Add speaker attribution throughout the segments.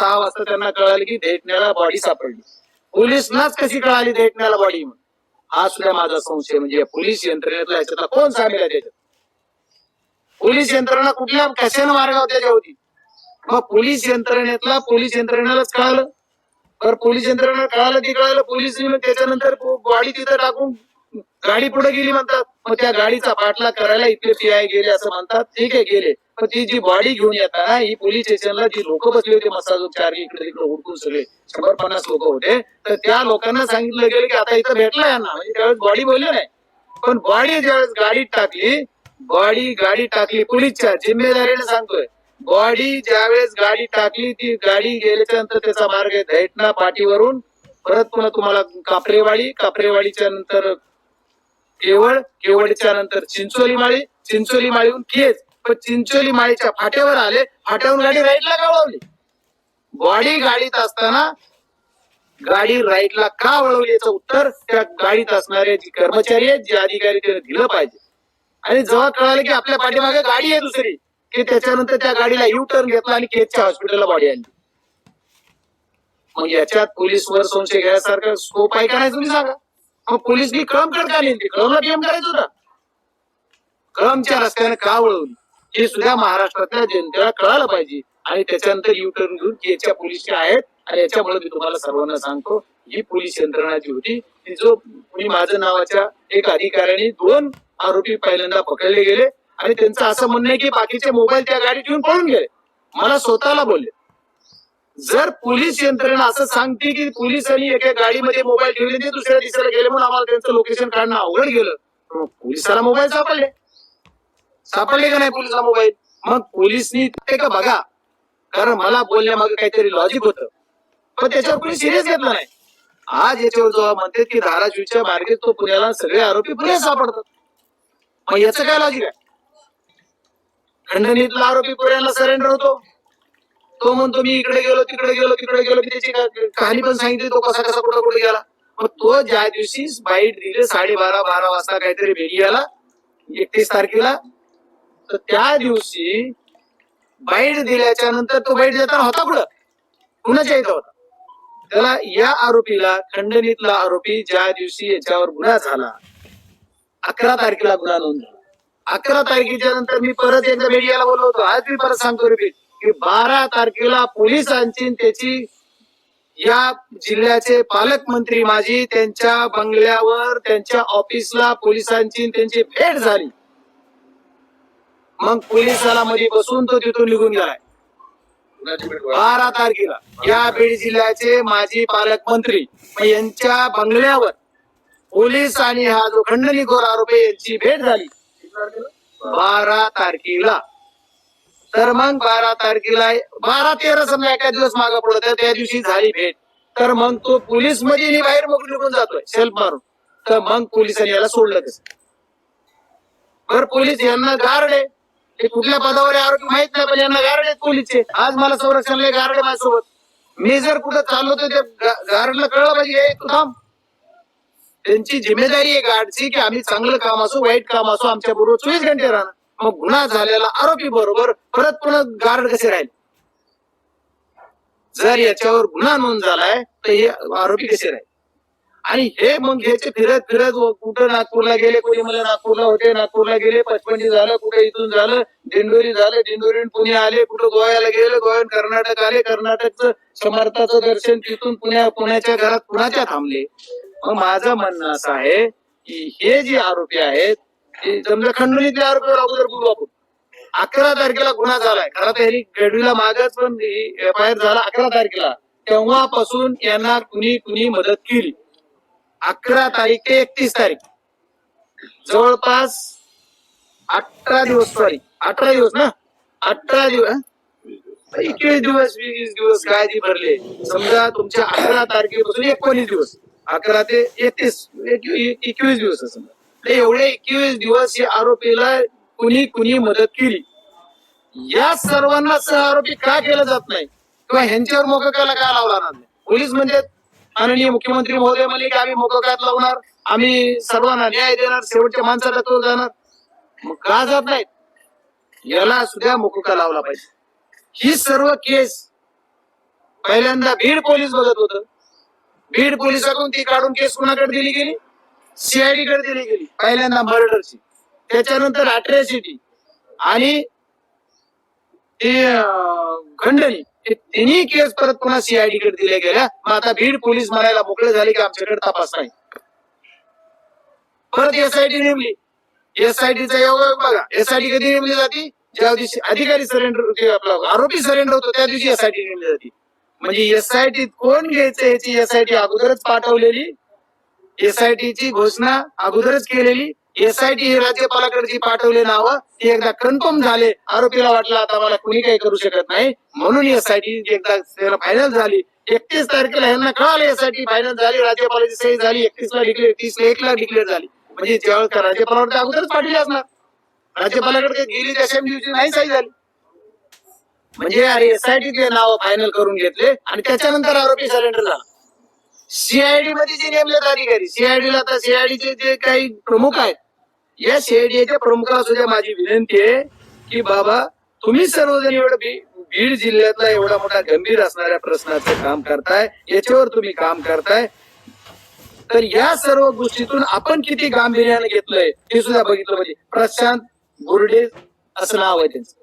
Speaker 1: सहा वाजता त्यांना कळालं की भेटण्याला बॉडी सापडली. पोलिसनाच कशी कळाली भेटण्याला बॉडी हा सुद्धा माझा संशय म्हणजे पोलीस यंत्रणेतला याच्यातला कोण सामील आहे त्याच्यात? पोलीस यंत्रणा कुठल्या कशाने मार्गावर त्याच्या होती मग पोलीस यंत्रणेतला पोलीस यंत्रणेलाच कळालं. तर पोलीस यंत्रणा कळालं ते कळालं पोलिसांनी मग त्याच्यानंतर बॉडी तिथं टाकून गाडी पुढे गेली म्हणतात. मग त्या गाडीचा पाठलाग करायला इथले पीआय गेले असं म्हणतात. ठीक आहे गेले. पण ती जी बॉडी घेऊन येताना ही पोलीस स्टेशनला जी लोक बसले होते मसाज उपचार इकडे तिकडे उडकून सगळे शंभर पन्नास लोक होते तर त्या लोकांना सांगितलं गेलं की आता इथं भेटला यांना. म्हणजे त्यावेळेस बॉडी बोलली नाही. पण बॉडी ज्यावेळेस गाडीत टाकली बॉडी गाडी टाकली पोलीसच्या जिम्मेदारीने सांगतोय. बॉडी ज्यावेळेस गाडी टाकली ती गाडी गेल्याच्यानंतर त्याचा मार्ग आहे पाठीवरून परत पुन्हा तुम्हाला कापरेवाडी कापरेवाडीच्या नंतर केवळ केवळच्या नंतर चिंचोली माळी चिंचोली माळीहून केज पण चिंचोली माळीच्या फाट्यावर आले फाट्यावरून गाडी राईटला का वळवली? बॉडी गाडीत असताना गाडी राईटला का वळवली याचं उत्तर त्या गाडीत असणारे जे कर्मचारी आहेत जे अधिकारी त्याने दिलं पाहिजे. आणि जेव्हा कळालं की आपल्या पाठीमागे गाडी आहे दुसरी की त्याच्यानंतर त्या गाडीला यू टर्न घेतला आणि केजच्या हॉस्पिटलला बॉडी आणली. मग याच्यात पोलीस वर संशय घ्यायसारखं स्कोप आहे का नाही तुम्ही सांगा. मग पोलीसनी क्रम कर का नेली कळमला पीएम करायचं होता? क्रमच्या रस्त्याने का वळवली? हे सुद्धा महाराष्ट्रातल्या जनतेला कळालं पाहिजे. आणि त्याच्यानंतर युटर्न घेऊन याच्या पोलीसच्या आहेत आणि याच्यामुळे मी तुम्हाला सर्वांना सांगतो ही पोलीस यंत्रणा जी होती ती जो मी माझं नावाच्या एक अधिकाऱ्याने दोन आरोपी पहिल्यांदा पकडले गेले आणि त्यांचं असं म्हणणं आहे की बाकीचे मोबाईल त्या गाडीत घेऊन पळून गेले. मला स्वतःला बोलले. जर पोलीस यंत्रणा असं सांगते की पोलिसांनी एका गाडीमध्ये मोबाईल ठेवले ते दुसऱ्या दिशेला गेले म्हणून आम्हाला त्यांचं लोकेशन काढणं अवघड गेलं. पोलिसाला मोबाईल सापडले. सापडले का नाही पोलिसला मोबाईल? मग पोलिसनी ते का बघा. कारण मला बोलण्यामागे काहीतरी लॉजिक होतं. पण त्याच्यावर कोणी सिरियस घेतला नाही. आज याच्यावर जेव्हा म्हणते की धाराशिवच्या मार्गेत तो पुण्याला सगळे आरोपी पुणे सापडतात. मग याचं काय लॉजिक आहे? खंडणीतला आरोपी पुण्याला सरेंडर होतो. तो म्हणतो मी इकडे गेलो तिकडे गेलो तिकडे गेलो. मी त्याची कहाणी पण सांगितली तो कसा कसा कुठं कुठे गेला. मग तो ज्या दिवशी बाईट दिले साडेबारा बारा वाजता काहीतरी मीडियाला एकतीस तारखेला तर त्या दिवशी बाईट दिल्याच्या नंतर तो बाईट देताना होता कुठं? कुणाच्या इथं होता. त्याला या आरोपीला खंडणीतला आरोपी ज्या दिवशी याच्यावर गुन्हा झाला अकरा तारखेला गुन्हा नोंद अकरा तारखेच्या नंतर मी परत एकदा मीडियाला बोललो होतो. आज मी परत सांगतो रिपीट. की बारा तारखेला पोलिसांची त्याची या जिल्ह्याचे पालकमंत्री माझी त्यांच्या बंगल्यावर त्यांच्या ऑफिसला पोलिसांची त्यांची भेट झाली. मग पोलिसाला मध्ये बसून तो तिथून निघून गेलाय. बारा तारखेला. या बीड जिल्ह्याचे माजी पालकमंत्री यांच्या बंगल्यावर पोलीस आणि हा जो खंडणीखोर आरोपी यांची भेट झाली. बारा तारखेला. तर मग बारा तारखेला बारा तेरा समजा एका दिवस मागा पडत त्या दिवशी झाली भेट. तर मग तो पोलीसमध्ये बाहेर मोकळी निघून जातोय सेल्फ मारून. तर मग पोलिसांनी याला सोडलं कसं बर पोलीस यांना गार्ड आहे. ते कुठल्या पदावर आहे आरोपी माहीत नाही पण यांना गार्ड आहेत पोलीसचे आज मला संरक्षण गार्ड आहे माझ्यासोबत. मी जर कुठं चाललो तर त्या गार्डला कळलं पाहिजे तू थांब. त्यांची जिम्मेदारी आहे गार्डची की आम्ही चांगलं काम असो वाईट काम असो आमच्या बरोबर चोवीस घंटे राहणार. मग गुन्हा झालेला आरोपी बरोबर परत पुन्हा गार्ड कसे राहील? जर याच्यावर गुन्हा नोंद झालाय तर हे आरोपी कसे राहील? आणि हे मग ह्याचे फिरत फिरत कुठं नागपूरला गेले कोणी मला नागपूरला होते नागपूरला गेले पचपंडी झालं कुठे इथून झालं दिंडोरी झालं दिंडोरी पुणे आले कुठं गोव्याला गेले गोव्याहून कर्नाटक आले कर्नाटकचं समर्थाचं दर्शन तिथून पुण्या पुण्याच्या घरात पुण्याच्या थांबले? मग माझं म्हणणं असं आहे की हे जे आरोपी आहेत समजा खंडणीतले आरोपीवर अगोदर बोलू आपण. अकरा तारखेला गुन्हा झालाय. खरं तर गडवीला मागच पण एफ आय आर झाला अकरा तारखेला. तेव्हापासून यांना कुणी कुणी मदत केली. अकरा तारीख ते एकतीस तारीख. जवळपास अठरा दिवस सॉरी अठरा दिवस ना? अठरा दिवस एकवीस दिवस वीस दिवस काय ती भरले? समजा तुमच्या अकरा तारखेपासून एकोणीस दिवस. अकरा ते एकतीस एकवीस दिवस असं. ते एवढे एकवीस दिवस या आरोपीला कुणी कुणी मदत केली. या सर्वांना सह आरोपी का केलं जात नाही? किंवा ह्यांच्यावर मोककाला का लावला नाही पोलीस म्हणजे माननीय मुख्यमंत्री महोदय म्हणले की आम्ही मोककात लावणार? आम्ही सर्वांना न्याय देणार शेवटच्या माणसाला तो जाणार. मग का जात नाहीत? याला सुद्धा मोकका लावला पाहिजे? ही सर्व केस पहिल्यांदा बीड पोलीस बघत होत. बीड पोलिसाकडून ती काढून केस कुणाकडे दिली गेली? सीआयडी कडे दिली गेली पहिल्यांदा मर्डरची. त्याच्यानंतर अट्रॅसिटी आणि ते खंडणी हे तिन्ही केस परत पुन्हा सीआयडी कडे दिल्या गेल्या. मग आता बीड पोलीस म्हणायला मोकळे झाले की आमच्याकडे तपास नाही. परत एसआयटी नेमली. एसआयटीचा योग बघा. एसआयटी कधी नेमली जाते? ज्या दिवशी अधिकारी सरेंडर आपला आरोपी सरेंडर होतो त्या दिवशी एसआयटी नेमली जाते. म्हणजे एसआयटीत कोण घ्यायचं याची एसआयटी अगोदरच पाठवलेली. एसआयटीची घोषणा अगोदरच केलेली. एसआयटी ही राज्यपालाकडे जी पाठवले नावं. ती एकदा कन्फर्म झाले. आरोपीला वाटलं आता मला कुणी काही करू शकत नाही. म्हणून एसआयटी एकदा फायनल झाली. एकतीस तारखेला यांना कळालं एसआयटी फायनल झाली. राज्यपालाची सही झाली. एकतीस ला डिक्लेअर तीस ला एक ला डिक्लेअर झाली. म्हणजे ज्यावेळेस राज्यपालावर अगोदरच पाठवली असणार. राज्यपालाकडे गेली त्या सेम दिवशी नाही सही झाली. म्हणजे अरे एसआयटीचे नाव फायनल करून घेतले आणि त्याच्यानंतर आरोपी सरेंडर झाला. सीआयडी मध्ये जे नेमलेत अधिकारी सीआयडी ला आता सीआयडीचे चे जे काही प्रमुख आहेत या सीआयडीच्या प्रमुखाला सुद्धा माझी विनंती आहे की बाबा तुम्ही सर्वजण एवढं बीड जिल्ह्यातला एवढा मोठा गंभीर असणाऱ्या प्रश्नाचं काम करताय याच्यावर तुम्ही काम करताय. तर या सर्व गोष्टीतून आपण किती गांभीर्याने घेतलंय हे सुद्धा बघितलं पाहिजे. प्रशांत गुरडे असं नाव आहे त्यांचं.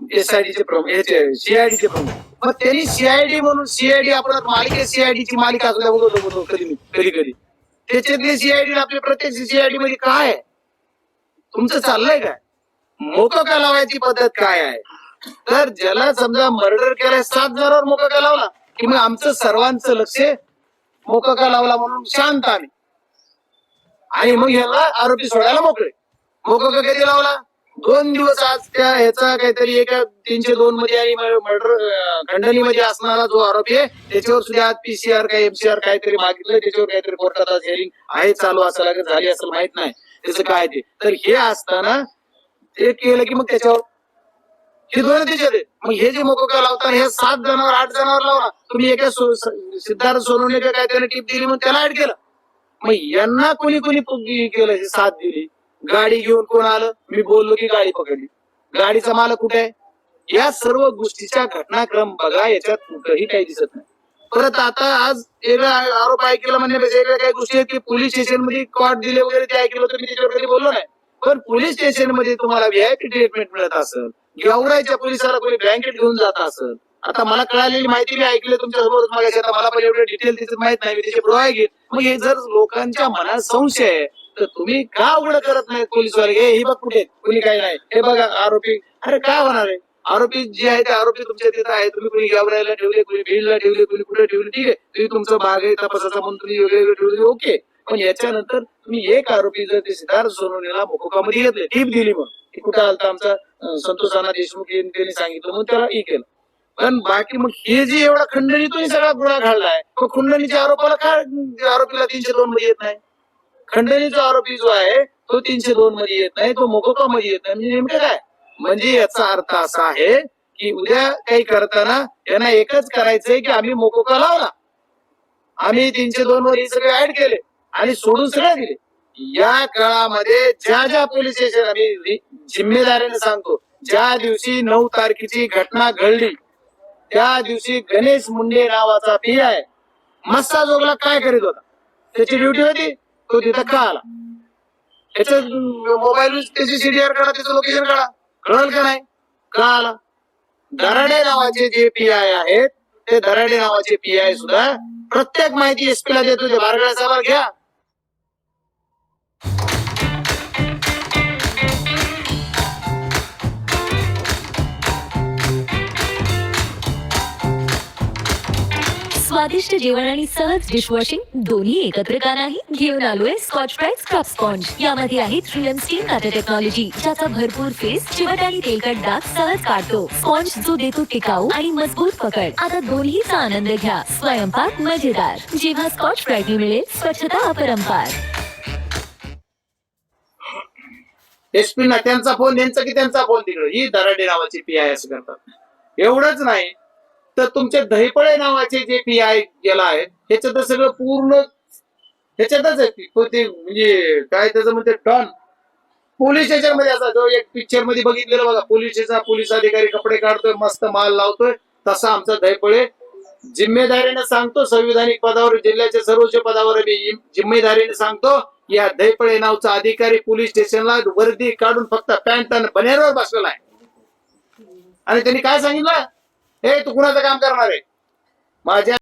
Speaker 1: एसआयडीचे प्रमुख सीआयडीचे प्रमुख. मग त्यांनी सीआयडी म्हणून सीआयडी आपण मालिके सीआयडी ची मालिका असल्या बघतो बघतो कधी कधी कधी. त्याच्यातले सीआयडी आपले प्रत्येक सीआयडी मध्ये काय तुमचं चाललंय काय? मोका लावायची पद्धत काय आहे? तर ज्याला समजा मर्डर केलाय सात जणांवर मोका लावला? की मग आमचं सर्वांचं लक्ष मोका लावला म्हणून शांत आम्ही. आणि मग ह्याला आरोपी सोडायला मोकळे. मोका कधी लावला? दोन दिवस आज त्या ह्याचा काहीतरी एका तीनशे दोन मध्ये आणि मर्डर खंडणीमध्ये असणारा जो आरोपी आहे त्याच्यावर सुद्धा आज पीसीआर काय एमसीआर काहीतरी मागितलं त्याच्यावर काहीतरी कोर्टात आज हिअरिंग आहे चालू असं लागत झाली असं माहीत नाही. त्याचं काय ते? तर हे असताना ते केलं की मग त्याच्यावर हे दोन त्याच्यात मग हे जे मोकोका लावतात हे सात जणांवर आठ जणांवर लावला. तुम्ही एका सिद्धार्थ सोनवणे काय त्याने टीप दिली मग त्याला ऍड केलं. मग यांना कोणी कोणी केलं हे साथ दिली. गाडी घेऊन कोण आलं? मी बोललो की गाडी पकडली. गाडीचा मालक कुठे आहे? या सर्व गोष्टीचा घटनाक्रम बघा याच्यात कुठंही काही दिसत नाही. परत आता आज वेगळा आरोप ऐकला म्हणण्यापेक्षा वेगळ्या काही गोष्टी आहेत की पोलीस स्टेशनमध्ये कॉट दिले वगैरे ते ऐकलं होतं मी त्याच्यावर कधी बोललो नाही. पण पोलीस स्टेशनमध्ये तुम्हाला व्हीआयपी ट्रीटमेंट मिळत असेल गेवरायच्या पोलिसाला कोणी ब्लँकेट घेऊन जात असेल आता मला कळालेली माहिती मी ऐकली तुमच्यासमोर मागायची आता मला पण एवढे डिटेल तिथे माहीत नाही मी त्याचे पुरावे घेत मग हे जर लोकांच्या मनात संशय आहे तर तुम्ही का उघड करत नाही पोलीसवाले? हे हे बघ कुठे कुणी काही नाही. हे बघा आरोपी. अरे काय होणार आहे? आरोपी जे आहे ते आरोपी तुमच्या तिथं आहे तुम्ही कुणी गावरायला ठेवले कुणी भीडला ठेवले कुणी कुठे ठेवले? ठीक आहे. तुम्ही तुमचं भाग आहे तपासाचा म्हणून तुम्ही वेगळे वेगळे ठेवले. ओके. पण याच्यानंतर तुम्ही एक आरोपी जर ते सिद्धार्थ सोनवणेला मोकोकामध्ये घेतले टीप दिली मग कुठं आलता आमचा संतोष राणा देशमुख यांनी त्यांनी सांगितलं मग त्याला ई केलं. पण बाकी मग हे जे एवढा तुम्ही सगळा गुन्हा घडलाय मग खंडणीच्या आरोपाला काय आरोपीला तीनशे दोन मध्ये येत नाही? खंडणीचा आरोपी जो आहे तो तीनशे दोन मध्ये येत नाही तो मोकोका मध्ये येत नाही. म्हणजे नेमकं काय? म्हणजे याचा अर्थ असा आहे की उद्या काही करताना यांना एकच करायचंय की आम्ही मोकोका लावला. आम्ही तीनशे दोन वर हे सगळे ऍड केले आणि सोडून सगळे दिले. या काळामध्ये ज्या ज्या पोलीस स्टेशन आम्ही जिम्मेदारीने सांगतो ज्या दिवशी नऊ तारखेची घटना घडली त्या दिवशी गणेश मुंडे नावाचा पी आहे मस्सा जोगला काय करीत होता? त्याची ड्युटी होती. तो तिथं का आला? त्याचं मोबाईल त्याची सीडीआर काढा त्याचं लोकेशन काढा. कळल का नाही? का आला? दराडे नावाचे जे पी आय आहेत ते दराडे नावाचे पी आय सुद्धा प्रत्येक माहिती एसपी ला देत होते बारगडा साहेब घ्या.
Speaker 2: स्वादिष्ट जेवण आणि सहज डिशवॉशिंग दोन्ही एकत्र का नाही? घेऊन आलोय स्कॉच ब्राईट स्क्रब स्पॉन्ज यामध्ये आहे थ्री एम काटा टेक्नॉलॉजी ज्याचा भरपूर फेस चिवट आणि तेलकट डाग सहज काढतो. स्पॉन्ज जो देतो टिकाऊ आणि मजबूत पकड. आता दोन्हीचा आनंद घ्या. स्वयंपाक मजेदार. जेव्हा स्कॉच ब्राईट मिळेल स्वच्छता अपरंपार.
Speaker 1: एसपी ना त्यांचा फोन यांचा की त्यांचा फोन तिकडे? ही दराडे नावाची पी आय असं करतात. एवढंच नाही. तर तुमचे दहीपळे नावाचे जे पी आय गेला आहे ह्याच्यात सगळं पूर्ण ह्याच्यातच आहे ते. म्हणजे काय त्याचं म्हणते डॉन. पोलीस स्टेशनमध्ये असा जो एक पिक्चरमध्ये बघितलेला बघा पोलीस स्टेशन पोलीस अधिकारी कपडे काढतोय मस्त माल लावतोय तसा आमचा दहीपळे. जिम्मेदारीने सांगतो संविधानिक पदावर जिल्ह्याच्या सर्वोच्च पदावर मी जिम्मेदारीने सांगतो या दहीपळे नावचा अधिकारी पोलीस स्टेशनला वर्दी काढून फक्त पॅन्ट आणि बनेरवर बसलेला आहे. आणि त्यांनी काय सांगितलं? हे तू कुणाचं काम करणार आहे? माझ्या